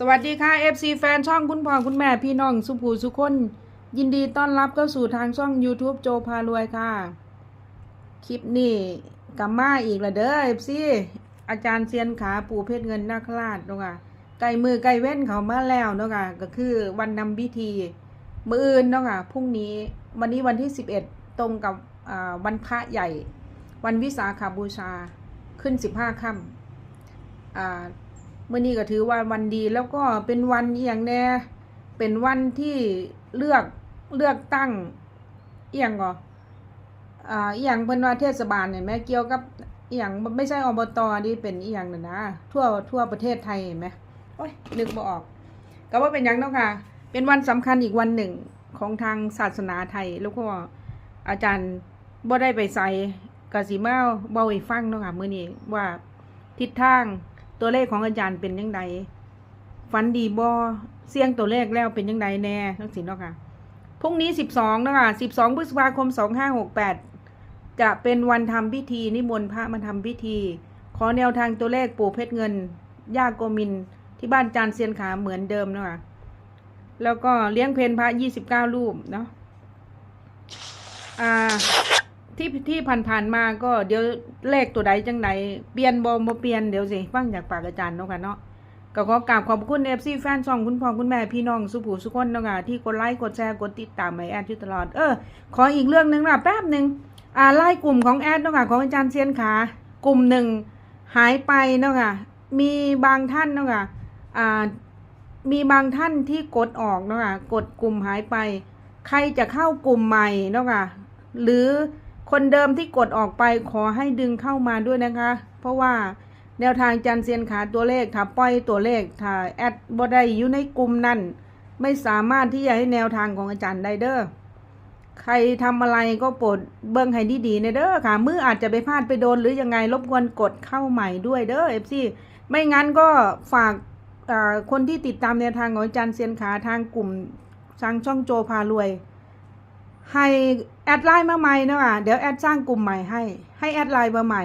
สวัสดีค่ะ FC แฟนช่องคุณพ่อคุณแม่พี่น้องสุภูสุคน ยินดีต้อนรับเข้าสู่ทางช่อง YouTube โจพารวยค่ะ คลิปนี้กัมมาอีกและเด้อ FC อาจารย์เซียนขาปู่เพชรเงินนาคราชเนาะค่ะใกล้มือใกล้เว้นเขามาแล้วเนาะค่ะก็คือวันนำพิธี มืออื่นเนาะค่ะพรุ่งนี้วันนี้วันที่ 11 ตรงกับวันพระใหญ่ วันวิสาขาบูชาขึ้น 15ค่ำอ่า เมื่อนี้ก็ถือว่าวันดีแล้วก็เป็นวันอหย่างแน่เป็นวันที่เลือกเลือกตั้งเอหย่างก็อ่าอหย่างเพิ่นว่าเทศบาลเนี่ยแม่เกี่ยวกับเอหย่างไม่ใช่อบตนี่เป็นเอหย่างนะนะทั่วทั่วประเทศไทยเห็นไหมโอ้ยนึกบ่ออก ก็ว่าเป็นยังเนาะค่ะ เป็นวันสำคัญอีกวันหนึ่งของทางศาสนาไทย แล้วก็อาจารย์บ่ได้ไปใส่กสิมาเบาให้ฟังเนาะค่ะมื้อนี้ว่าทิศทาง ตัวเลขของอาจารย์เป็นยังไงฝันดีบอเสี่ยงตัวเลขแล้วเป็นยังไงแน่ทั้งสินเนาะค่ะพรุ่งนี้สิบสองนะคะสิบสองพฤษภาคมสองห้าหกแปดจะเป็นวันทำพิธีนิมนต์พระมาทำพิธี ขอแนวทางตัวเลขปู่เพชรเงินย่าโกมิน ที่บ้านจานเซียนขาเหมือนเดิมเนาะคะแล้วก็เลี้ยงเพนพระยี่สิบเก้ารูปเนาะอ่า ที่ที่ผ่านๆมาก็เดี๋ยวเลขตัวใดจังไหนเปลี่ยนบ่บ่เปลี่ยนเดี๋ยวสิฟังจากปากอาจารย์เนาะค่ะเนาะก็ขอกราบขอบคุณ FC แฟนช่องคุณพ่อคุณแม่พี่น้องสุภูสุคนเนาะค่ะที่กดไลค์กดแชร์กดติดตามให้แอดอยู่ตลอดเออขออีกเรื่องหนึ่งนะแป๊บหนึ่งอ่าไล่กลุ่มของแอดเนาะค่ะของอาจารย์เซียนขากลุ่มหนึ่งหายไปเนาะค่ะมีบางท่านเนาะค่ะอ่ามีบางท่านที่กดออกเนาะค่ะกดกลุ่มหายไป ใครจะเข้ากลุ่มใหม่เนาะค่ะหรือ คนเดิมที่กดออกไปขอให้ดึงเข้ามาด้วยนะคะ เพราะว่าแนวทางจันเซียนขาตัวเลขถ้าปล่อยตัวเลขถ้าแอดบ่ได้อยู่ในกลุ่มนั้นไม่สามารถที่จะให้แนวทางของอาจารย์ได้เด้อใครทำอะไรก็โปรดเบิ่งให้ดีๆในเด้อค่ะ มืออาจจะไปพลาดไปโดนหรือยังไงรบกวนกดเข้าใหม่ด้วยเด้อเอฟซีไม่งั้นก็ฝากคนที่ติดตามแนวทางของอาจารย์เซียนขาทางกลุ่มทางช่องโจพารวย ให้ แอดไลน์มาใหม่นะว่ะเดี๋ยวแอดสร้างกลุ่มใหม่ให้ ให้แอดไลน์มาใหม่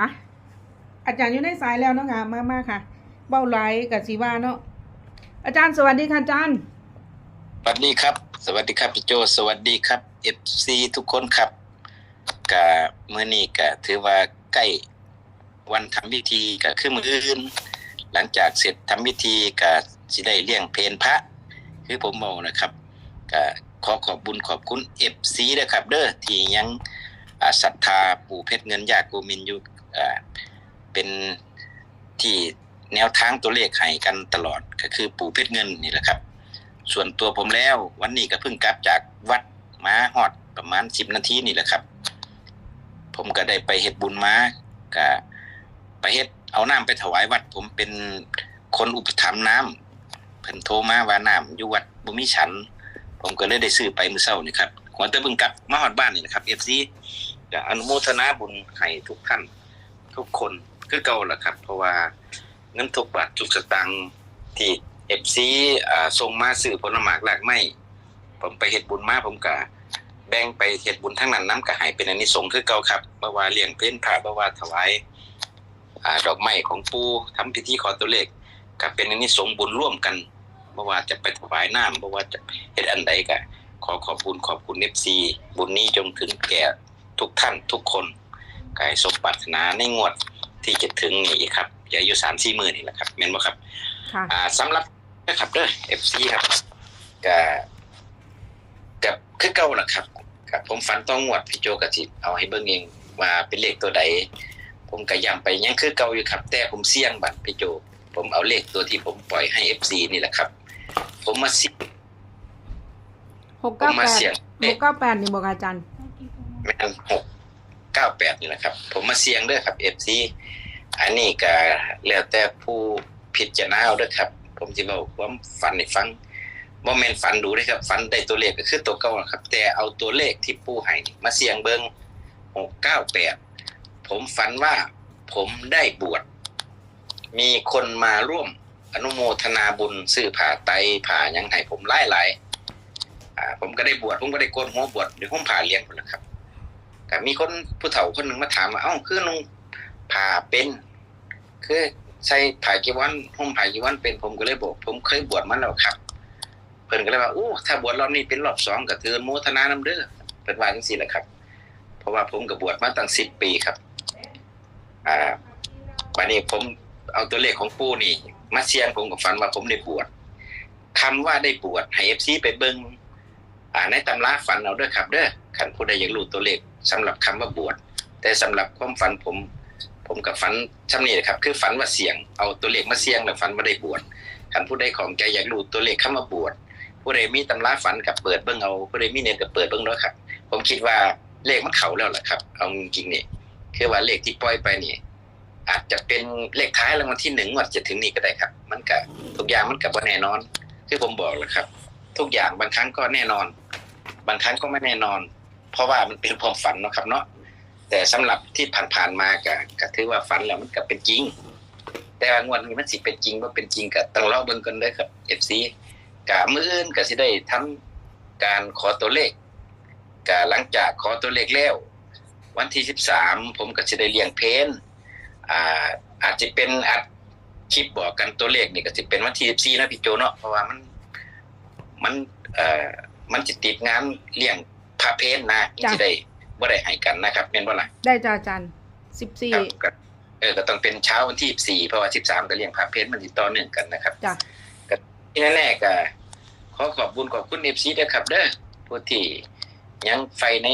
อะอาจารย์อยู่ในสายแล้วเนาะค่ะมากมากค่ะ เบ้าไลน์กับสีว่าเนาะอาจารย์สวัสดีค่ะอาจารย์สวัสดีครับ สวัสดีครับพี่โจสวัสดีครับเอฟซีทุกคนครับกะเมื่อนี้กะถือว่าใกล้วันทำพิธีกะคือมืออื่น หลังจากเสร็จทำพิธีกะสิได้เลี้ยงเพนพระ คือผมบอกนะครับกะ ขอขอบบุญขอบคุณเอฟซีนะครับ เด้อที่ยังศรัทธาปู่เพชรเงินยาโกมินอยู่เป็นที่แนวทางตัวเลขให้กันตลอดก็คือปู่เพชรเงินนี่แหละครับ ส่วนตัวผมแล้ววันนี้ก็เพิ่งกลับจากวัดมาฮอดประมาณสิบนาทีนี่แหละครับ ผมก็ได้ไปเฮ็ดบุญมาก็ไปเฮ็ดเอาน้ำไปถวายวัด ผมเป็นคนอุปถัมภ์น้ำเพิ่นโทรมาว่าน้ำอยู่วัดบ่มีฉัน ผมก็เลยได้ซื้อไปมือเช้านี่ครับหัวแต่เพิ่งกลับมาฮอดบ้านนี่นะครับ FC ก็อนุโมทนาบุญให้ทุกท่าน ทุกคนคือเก่าแหละครับ เพราะว่าเงินทุกบาททุกสตางค์ที่เอฟซีอ่าส่งมาซื้อผลหมากหลากไม้ผมไปเฮ็ดบุญมาผมก็แบ่งไปเฮ็ดบุญทั้งนั้นน้ำก็ให้เป็นอันนี้สงส์คือเก่าครับบ่ว่าเลี้ยงเพ้นพระบ่ว่าถวายอดอกไม้ของปู่ทำพิธีขอตัวเลขก็เป็นอันนี้สงส์บุญร่วมกัน บ่ว่าจะไปถวายน้ำบ่ว่าจะเฮ็ดอันใดก็ขอขอบคุณขอบคุณ FC บุญนี้จงถึงแก่ทุกท่านทุกคนกายสมปรารถนาในงวดที่จะถึงนี้ครับอย่าอยู่3-4มื้อนี่แหละครับแม่นบ่ครับค่ะอ่าสำหรับนะครับเด้อ FC ครับกับกับคือเก่าล่ะครับกับผมฝันต้องงวดพี่โจกะสิเอาให้เบิ่งเองว่าเป็นเลขตัวใดผมก็ย้ำไปยังคือเก่าอยู่ครับ แต่ผมเสี่ยงบัตรพี่โจ ผมเอาเลขตัวที่ผมปล่อยให้ FC นี่แหละครับ ผมมาเสิหกผเก้ามแปมาดเสี่ยงหกเก้าแปดนี่บอกอาจารย์ แม่นหกเก้าแปดนี่แหละครับ ผมมาเสี่ยงเด้อครับ FC อันนี้ก็แล้วแต่ผู้พิจารณาเอาเด้อครับ ผมจะบอกว่าฝันให้ฟังบ่แม่นฝันดูเด้ครับฝันได้ตัวเลขก็คือตัวเก่าล่ะครับ แต่เอาตัวเลขที่ปู่ให้นี่มาเสี่ยงเบิ่ง698ผมฝันว่าผมได้บวชมีคนมาร่วม อนุโมทนาบุญซื้อผ้าไตผ้ายังให้ผมหลายๆอ่าผมก็ได้บวชผมก็ได้โกนหัวบวชด้วยผมผ้าเลี้ยงพุ่นละครับก็มีคนผู้เฒ่าคนหนึ่งมาถามว่าเอ้าคือนุ่งผ้าเป็น คือใส่ผ่ากีวันห่มผ่ากีวันเป็นผมก็เลยบอก ผมเคยบวชมาแล้วครับ เพิ่นก็เลยว่าโอ้ถ้าบวชรอบนี้เป็นรอบสองก็ถือโมทนาน้ำเด้อเพิ่นว่าจังซี่แหละครับ เพราะว่าผมก็บวชมาตั้ง10ปีครับ อ่าวันนี้ผมเอาตัวเลขของปู่นี่ มาเสี่ยงผมก็ฝันว่าผมได้บวชคำว่าได้บวชให้ FC ไปเบิ่งอ่าในตำราฝันเอาเด้อครับเด้อคันผู้ใดอยากรู้ตัวเลขสำหรับคำว่าบวชแต่สำหรับความฝันผม ผมกับฝันช่ำนี้ครับ คือฝันว่าเสี่ยงเอาตัวเลขมาเสี่ยงแล้วฝันว่าได้บวชคันผู้ใดของใจอยากรู้ตัวเลขคำว่าบวชผู้ใดมีตำราฝันกับเปิดเบิ่งเอาผู้ใดมีเน็ตกับเปิดเบิ่งเนาะครับ ผมคิดว่าเลขมันเข้าแล้วแหละครับ เอาจริงๆนี่คือว่าเลขที่ปล่อยไปนี่ อาจจะเป็นเลขท้ายรางวัลที่หนึ่งวันจะถึงนี้ก็ได้ครับ มันก็ทุกอย่างมันกับว่าแน่นอน คือผมบอกแล้วครับ ทุกอย่างบางครั้งก็แน่นอน บางครั้งก็ไม่แน่นอน เพราะว่ามันเป็นความฝันเนาะครับเนาะแต่สำหรับที่ผ่านๆมาก็ก็ถือว่าฝันแล้วมันก็เป็นจริง แต่ว่างวดนี้มันสิเป็นจริงว่าเป็นจริงก็ต้องรอเบิ่งกันเด้ครับ FC กะมื้ออื่นก็สิได้ทำการขอตัวเลขกะหลังจากขอตัวเลขแล้ววันที่13ผมก็สิได้เลี้ยงเพน อ่าอาจจะเป็นอัดคลิปบอกกันตัวเลขนี่ก็สิเป็นวันที่14นะพี่โจเนาะเพราะว่ามันมันเอ่อมันจะติดงานเลี้ยงพระเพนนะจ้ะสิได้บ่ได้ให้กันนะครับแม่นบ่ล่ะได้จ้าอาจารย์สิบสี่ครับก็เออก็ต้องเป็นเช้าวันที่14เพราะว่า13ก็เลี้ยงพระเพนมันติดต่อเนื่องกันนะครับจ้ะที่แน่ๆก็ขอขอบบุญขอบคุณ FC ด้วยครับ เด้อผู้ที่ยังไฟใน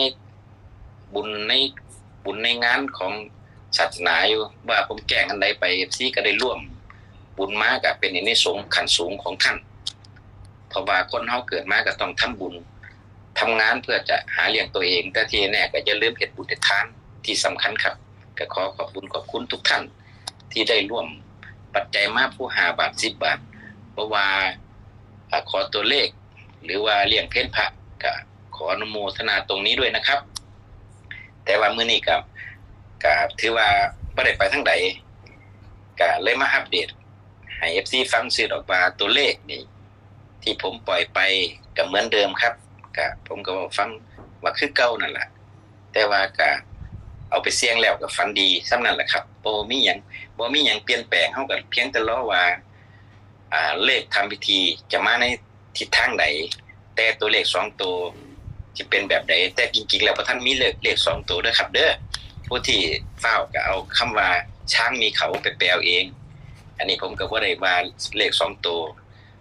บุญในบุญในงานของ ศาสนาอยู่ว่าผมแกล้งอันใดไป FC ก็ได้ร่วมบุญมาก็เป็นในสงส์ขันสูงของท่านเพราะว่าคนเฮาเกิดมาก็ต้องทำบุญทำงานเพื่อจะหาเลี้ยงตัวเอง แต่ทีแน่ก็อย่าลืมเฮ็ดบุญเฮ็ดทานที่สำคัญครับ ก็ขอขอบคุณขอบคุณทุกท่าน ที่ได้ร่วมปัจจัยมาผู้หาบาท10บบาทเพราะว่าขอตัวเลข หรือว่าเลี้ยงเพนพระก็ขออนุโมทนาตรงนี้ด้วยนะครับ แต่ว่ามื้อนี้ก็ ก็ถือว่าบ่ได้ไปทางใดก็เลยมาอัปเดต ให้ FC ฟังสื่อออกมาตัวเลขนี่ ที่ผมปล่อยไปก็เหมือนเดิมครับก็ผมก็ฟังว่าคือเก่านั่นแหละแต่ว่าก็เอาไปเสี่ยงแล้วก็ฟันดีซ้ำนั่นแหละครับโบมีหยังโบมีหยังเปลี่ยนแปลงเฮาก็เพียงแต่รอว่าอ่าเลขทำพิธีจะมาในทิศทางใดแต่ตัวเลขสองตัวจะเป็นแบบใดแต่จริงๆแล้วพระท่านมีเลขเลขสองตัวด้วยครับ เด้อ ผู้ที่เฝ้าก็เอาคำว่าช้างมีเขาไปแปลเอง อันนี้ผมก็บ่ได้ว่าเลขสองตัว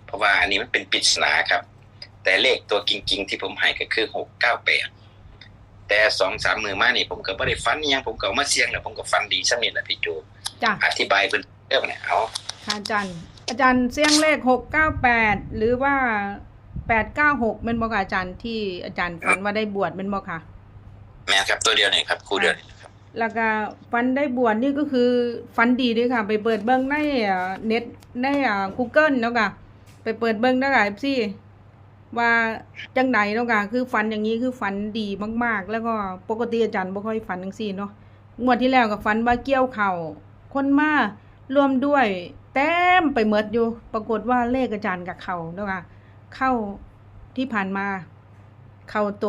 เพราะว่าอันนี้มันเป็นปริศนาครับ แต่เลขตัวจริง ๆ ที่ผมให้ก็คือหกเก้าแปดแต่สองสามมือมานี่ผมก็บ่ได้ฟันอิหยังผมก็เอามาเสี่ยงแล้วผมก็ฟันดีซะนี่แหละพี่โจจ้ะอธิบายเพิ่นเรื่องเนี่ยเอาค่ะอาจารย์ อาจารย์เสียงเลขหกเก้าแปดหรือว่าแปดเก้าหกเป็นบอกอาจารย์ที่อาจารย์ฝันว่าได้บวชเป็นบอกค่ะแม่นครับตัวเดียวนี่ครับคู่เดียวนี่ครับ แล้วก็ฟันได้บวชนี่ก็คือฟันดีด้วยค่ะ ไปเปิดเบิ้งในเน็ตในอ่า Google แล้วก็ไปเปิดเบิ้งได้ค่ะพี่ว่าจังไหนแล้วก็คือฟันอย่างนี้คือฟันดีมาก ๆ แล้วก็ปกติอาจารย์บ่ค่อยฝันจังซี่เนาะงวดที่แล้วก็ฝันว่าเกี่ยวเข่าคนมารวมด้วยเต็มไปหมดอยู่ ปรากฏว่าเลขอาจารย์กับเขาแล้วก็เข้าที่ผ่านมา เข้าโต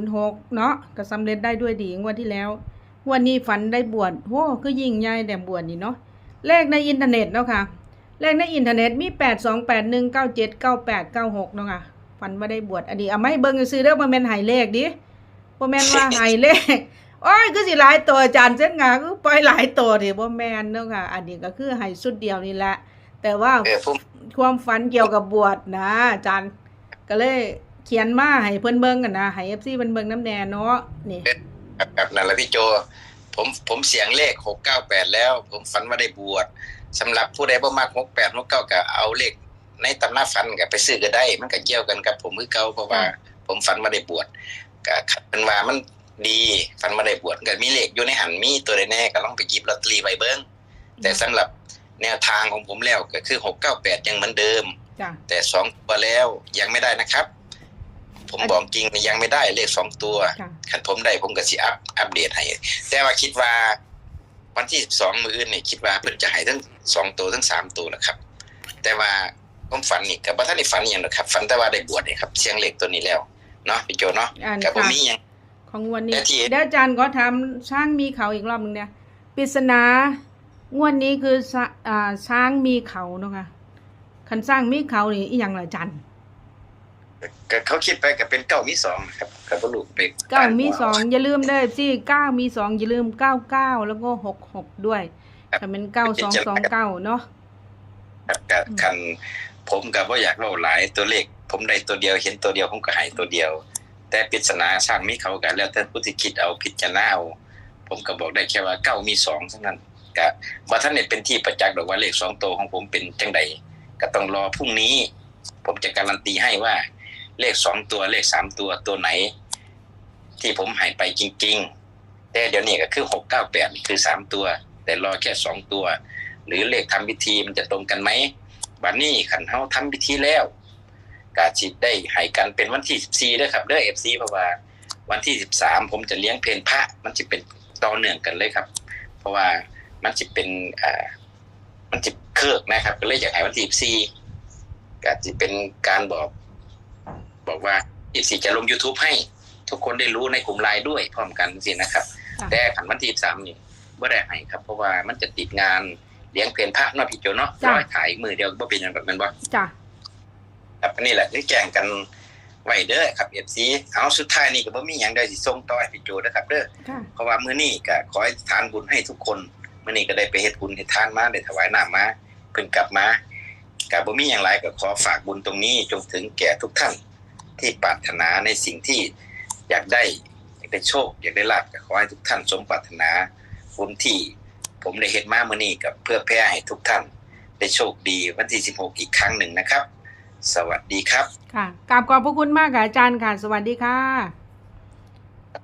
06เนาะก็สำเร็จได้ด้วยดีงวดที่แล้ว วันนี้ฝันได้บวชโหก็ยิ่งใหญ่แต่บวชนี่เนาะเลขในอินเทอร์เน็ตเนาะค่ะเลขในอินเทอร์เน็ตมีแปดสองแปดหนึ่งเก้าเจ็ดเก้าแปดเก้าหกเนาะค่ะฝันว่าได้บวชอันนี้เอาไม่เบิ่งซื้อเด้อบ่แม่นใหายเลขดิบ่แม่นว่าใหายเลขโอ้ยคือสิหลายตัวอาจารย์เส้นงาคือปล่อยหลายตัวดิบ่แม่นเนาะค่ะ อันนี้ก็คือใหายสุดเดียวนี่แหละ แต่ว่าเออผมความฝันเกี่ยวกับบวชนะอาจารย์ก็เลยเขียนมาให้เพิ่นเบิ่งกันนะให้ FC เพิ่นเบิ่งน้ำแน่เนาะนี่ ครับครับนั่นแหละพี่โจ ผมผมเสียงเลขหกเก้าแปดแล้ว ผมฝันว่าได้บวชสำหรับผู้ใดบ่มักหกแปดหกเก้าก็เอาเลขในตำราฝันก็ไปซื้อก็ได้ มันก็เกี่ยวกันกับ ผมคือเก่าเพราะว่าผมฝันว่าได้บวชก็เป็นว่ามันดีฝันว่าได้บวชก็มีเลขอยู่ในหันมีตัวใดแน่ก็ลองไปหยิบลอตเตอรี่ไว้เบิ่งแต่สำหรับแนวทางของผมแล้วก็คือหกเก้าแปดยังเหมือนเดิมจ้ะแต่สองตัวแล้วยังไม่ได้นะครับ ผมบอกจริงยังไม่ได้เลขสองตัวค่ะคันผมได้ผมก็สิอัพอัปเดตให้แต่ว่าคิดว่า วันที่สองมืออื่นนี่คิดว่าเพิ่นจะให้ทั้งสองตัวทั้งสามตัวนะครับ แต่ว่าผมฝันนี่กับว่าท่านได้ฝันอหย่างนะครับ ฝันแต่ว่าได้บวชนี่ครับเสียงเหล็กตัวนี้แล้วเนาะพี่โจเนาะอ่านกับผมค่ะมีหยังของวันนี้และที่เดี๋ยวอาจารย์ก็ทำช่างมีเขาอีกรอบหนึ่งเนี่ยปริศนางวดนี้คือสะอ่าช้างมีเขาเนาะค่ะคันสร้างมีเขานี่อีหยังล่ะจัน ก็เขาคิดไปก็เป็นเก้ามีสองครับกับ่รู้ไปเก้ามีสองอย่าลืมเด้อสิเก้ามีสองอย่าลืมเก้าเก้าแล้วก็หกหกด้วยถ้าเป็นเก้าสองสองเก้าเนาะครับก็คันผมก็บ่อยากเล่าหลายตัวเลข ผมได้ตัวเดียวเห็นตัวเดียวผมก็ให้ตัวเดียว แต่ปริศนาสร้างมีเขากันแล้วแต่ผู้ที่คิดเอาพิจารณาเอาผมก็บอกได้แค่ว่าเก้ามีสองเท่านั้นก็ว่าท่านเนี่ยเป็นที่ประจักษ์ดอกว่าเลขสองตัวของผมเป็นจังใดก็ต้องรอพรุ่งนี้ ผมจะการันตีให้ว่า เลขสองตัวเลขสามตัวตัวไหน ที่ผมหายไปจริง ๆ แต่เดี๋ยวนี้ก็คือหกเก้าแปดคือสามตัว แต่รอแค่สองตัว หรือเลขทำพิธีมันจะตรงกันไหมบัดนี้ขันเฮาทำพิธีแล้วกาจิตได้ให้กันเป็นวันที่สิบสี่ด้วยครับเด้อเอฟซีเพราะว่าวันที่สิบสามผมจะเลี้ยงเพลนพระ มันจะเป็นต่อเนื่องกันเลยครับ เพราะว่ามันจะเป็นอ่ามันจะเคิกนะครับ ก็เลยอยากให้วันที่สิบสี่ก็จะเป็นการบอก บอกว่าสิบสี่จะลง youtube ให้ทุกคนได้รู้ในกลุ่มไลน์ด้วยพร้อมกันสินะครับค่ะแต่ขันวันที่สามนี่บ่ได้ให้ครับ เพราะว่ามันจะติดงานเลี้ยงเพลนพระเนาะพี่โจเนาะจ้ะร้อยถ่ายมือเดียวบ่เป็นอย่างแบบนั้นบ่จ้ะครับอันนี้แหละที่แจ้งกันไว้เด้อครับ FC เอาสุดท้ายนี่ก็บ่มีหยังใดสิส่งต่อให้พี่โจนะครับเด้อค่ะเพราะว่ามื้อนี้ก็ขอให้ทานบุญให้ทุกคนมื้อนี้ก็ได้ไปเฮ็ดบุญเฮ็ดทานมาได้ถวายน้ำมาเพิ่งกลับมาก็บ่มีหยังหลายก็ขอฝากบุญตรงนี้จงถึงแก่ทุกท่าน ที่ปรารถนาในสิ่งที่อยากได้อยากได้โชค อยากได้ลาภก็ขอให้ทุกท่านสมปรารถนาบุญที่ผมได้เฮ็ดมามื้อนี้กับเพื่อแพร่ให้ทุกท่านได้โชคดีวันที่ 16 อีกครั้งหนึ่งนะครับ สวัสดีครับ ค่ะกราบขอบพระคุณมากค่ะอาจารย์ค่ะ สวัสดีค่ะ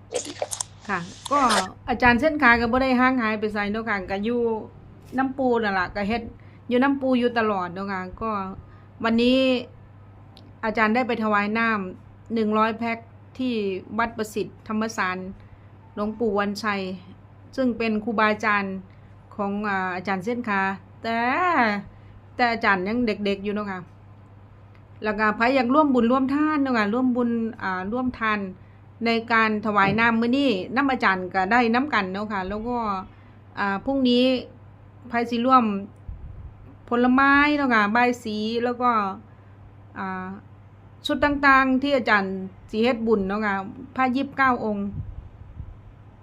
สวัสดีครับ ค่ะ ก็อาจารย์เส้นขาก็บ่ได้ห่างหายไปไสเนาะค่ะก็อยู่น้ำปูนั่นล่ะก็เฮ็ดอยู่น้ำปูอยู่ตลอดเนาะค่ะก็วันนี้ อาจารย์ได้ไปถวายน้ำหนึ่งร้อยแพ็คที่วัดประสิทธิ์ธรรมสารหลวงปู่วันชัย ซึ่งเป็นครูบาอาจารย์ของอาจารย์เส้นขาแต่แต่อาจารย์ยังเด็กๆอยู่เนาะค่ะแล้วก็ใครอยากร่วมบุญร่วมทานเนาะค่ะร่วมบุญอ่าร่วมทานในการถวายน้ำมื้อนี้น้ำอาจารย์ก็ได้น้ำกันเนาะค่ะแล้วก็อ่าพรุ่งนี้ภายสิร่วมผลไม้เนาะค่ะใบสีแล้วก็อ่า ชุดต่างๆ ที่อาจารย์สีเฮ็ดบุญเนาะค่ะผ้ายิบเก้าองค์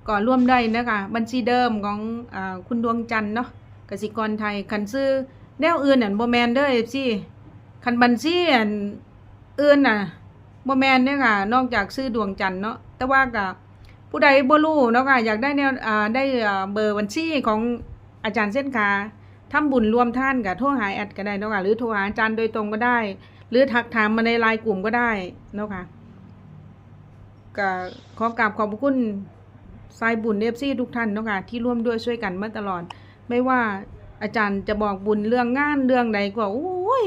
ก็ร่วมได้นะคะบัญชีเดิมของอคุณดวงจันทร์เนาะกสิกรไทยคันซื้อแนวอื่นอันบ่แมนเด้อ FC คันบัญชีอันอื่นน่ะบ่แมนเนี่ยค่ะนอกจากชื่อดวงจันทร์เนาะแต่ว่าก็ผู้ใดบ่รู้เนาะค่ะอยากได้แนวอ่าได้เบอร์บัญชีของอาจารย์เส้นขาทำบุญรวมท่านก็โทรหาแอดก็ได้เนาะค่ะหรือโทรหาอาจารย์โดยตรงก็ได้ หรือทักถามมาในไลน์กลุ่มก็ได้เนาะค่ะก็ขอกราบขอบคุณสายบุญเอฟซีทุกท่านเนาะค่ะที่ร่วมด้วยช่วยกันมาตลอด ไม่ว่าอาจารย์จะบอกบุญเรื่องงานเรื่องใดก็โอ้ย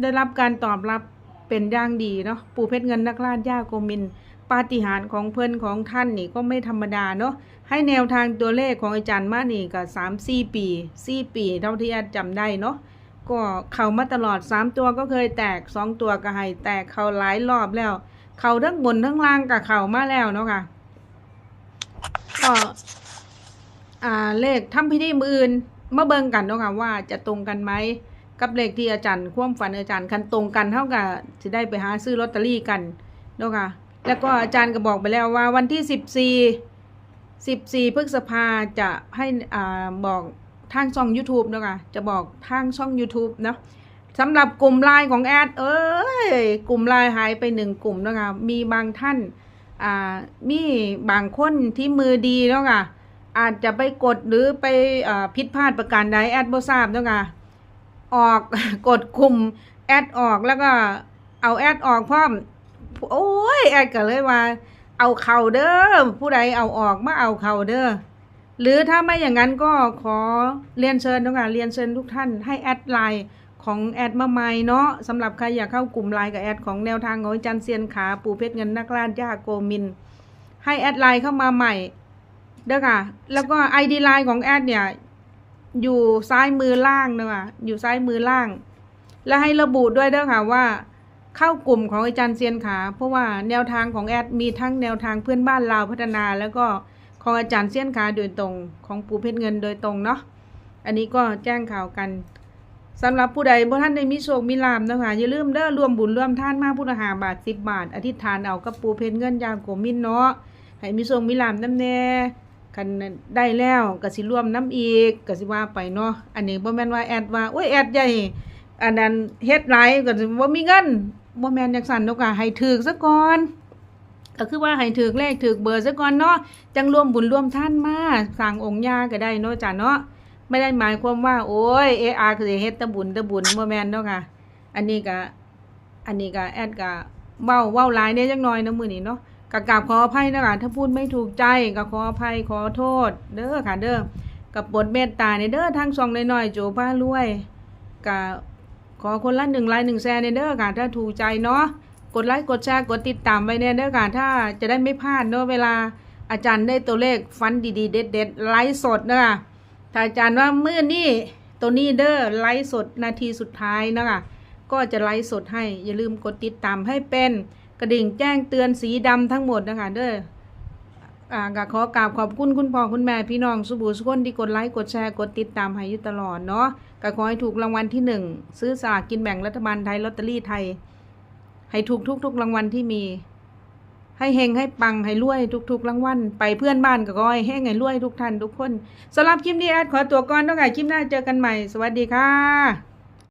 ได้รับการตอบรับเป็นอย่างดีเนาะปู่เพชรเงินนักล่าย่าโกมินปาฏิหาริย์ของเพื่อนของท่านนี่ก็ไม่ธรรมดาเนาะให้แนวทางตัวเลขของอาจารย์มานี่ก็สามสี่ปีสี่ปี เท่าที่อาจจำได้เนาะ ก็เข้ามาตลอดสามตัวก็เคยแตกสองตัวก็ให้แตกเข้าหลายรอบแล้ว เข้าทั้งบนทั้งล่างก็เข้ามาแล้วเนาะค่ะก็อ่าเลขทำพิธีมืออื่นมาเบิ่งกันเนาะค่ะว่าจะตรงกันไหมกับเลขที่อาจารย์ควมฝันอาจารย์คันตรงกันเท่ากับจะได้ไปหาซื้อลอตเตอรี่กันเนาะค่ะแล้วก็อาจารย์ก็บอกไปแล้วว่าวันที่สิบสี่สิบสี่พฤษภาจะให้อ่าบอก ทางช่อง YouTube เนาะค่ะจะบอกทางช่อง YouTube เนาะสำหรับกลุ่มไลน์ของแอดเอ้ยกลุ่มไลน์หายไปหนึ่งกลุ่มเนาะค่ะมีบางท่านอ่ามีบางคนที่มือดีเนาะค่ะอาจจะไปกดหรือไปอผิดพลาดประการใดแอดบทราบเนาะค่ะออกกดกลุ่มแอดออกแล้วก็เอาแอดออกพร้อมโอ้ยแอดก็เลยว่า เอาเข่าเด้อผู้ใดเอาออกมาเอาเข่าเด้อ หรือถ้าไม่อย่างนั้นก็ขอเรียนเชิญทุกการเรียนเชิญทุกท่านให้แอดไลน์ของแอดมาใหม่เนาะสำหรับใครอยากเข้ากลุ่มไลน์กับแอดของแนวทางของอาจันเซียนขาปูเพชรเงินนักล่าย่าโกมิน ให้แอดไลน์เข้ามาใหม่เด้อค่ะ แล้วก็ไอดีไลน์ของแอดเนี่ย อยู่ซ้ายมือล่างเนอะอยู่ซ้ายมือล่าง และให้ระบุด้วยเด้อค่ะว่า เข้ากลุ่มของอาจารย์เซียนขา เพราะว่าแนวทางของแอดมีทั้งแนวทางเพื่อนบ้านลาวพัฒนาแล้วก็ ของอาจารย์เซียนขาโดยตรงของปู่เพชรเงินโดยตรงเนาะอันนี้ก็แจ้งข่าวกันสำหรับผู้ใดบ่ท่านได้มีโชคมีลาภนะคะอย่าลืมเด้อร่วมบุญร่วมท่านมาพุทธหาบาท10บาท อธิษฐานเอากับปูเพนเงินยางโกมินเนาะให้มีโชคมีลาภนำแน่คันได้แล้วก็สิร่วมน้ำอีกก็สิว่าไปเนาะอันนี้บ่แม่นว่าแอดว่าโอ้ยแอดใหญ่อันนั้นเฮ็ดหลายก็สิบ่มีเงินบ่แม่นจังซั่นเนาะค่ะให้ถูกซะก่อน ก็คือว่าให้ถือเลขถือเบอร์ซะก่อนเนาะจังรวมบุญรวมท่านมาสร้างองค์ยาก็ได้เนาะจ้ะเนาะไม่ได้หมายความว่า โอ้ยเออาร์คือเฮ็ดตะบุญตะบุญบ่แม่นเนาะค่ะ อันนี้ก็อันนี้ก็แอดก็เว้าเว้าหลายเนี่ยจักหน่อยนะมื้อนี้เนาะก็กราบขออภัยนะคะถ้าพูดไม่ถูกใจก็ขออภัยขอโทษ เด้อค่ะเด้อกับบทเมตตาเนี่ยเด้อทางช่องน้อยๆโจพารวยก็ขอคนละหนึ่งไลค์หนึ่งแชร์เนี่ยเด้อค่ะถ้าถูกใจเนาะ กดไลค์กดแชร์กดติดตามไว้เนี่ยเด้อค่ะถ้าจะได้ไม่พลาดเนาะเวลาอาจารย์ได้ตัวเลขฟันดีๆ เด็ดๆไลฟ์สดเนาะถ้าอาจารย์ว่าเมื้อนี้ตัวนี้เด้อไลฟ์สดนาทีสุดท้ายเนาะคะก็จะไลฟ์สดให้อย่าลืมกดติดตามให้เป็นกระดิ่งแจ้งเตือนสีดำทั้งหมดนะคะเด้ออ่าก็ขอกราบขอบคุณคุณพ่อคุณแม่พี่น้องสุบูสุคนที่กดไลค์กดแชร์กดติดตามให้อยู่ตลอดเนาะก็ขอให้ถูกรางวัลที่หนึ่งซื้อสลากกินแบ่งรัฐบาลไทยลอตเตอรี่ไทย ให้ถูกทุกๆรางวัลที่มี ให้เฮงให้ปังให้รวยทุกๆรางวัลไปเพื่อนบ้านก็ขอยให้เงให้รวยทุกท่านทุกคนสำหรับคลิปนี้แอดขอตัวก่อนต้องไงคลิปหน้าเจอกันใหม่ สวัสดีค่ะ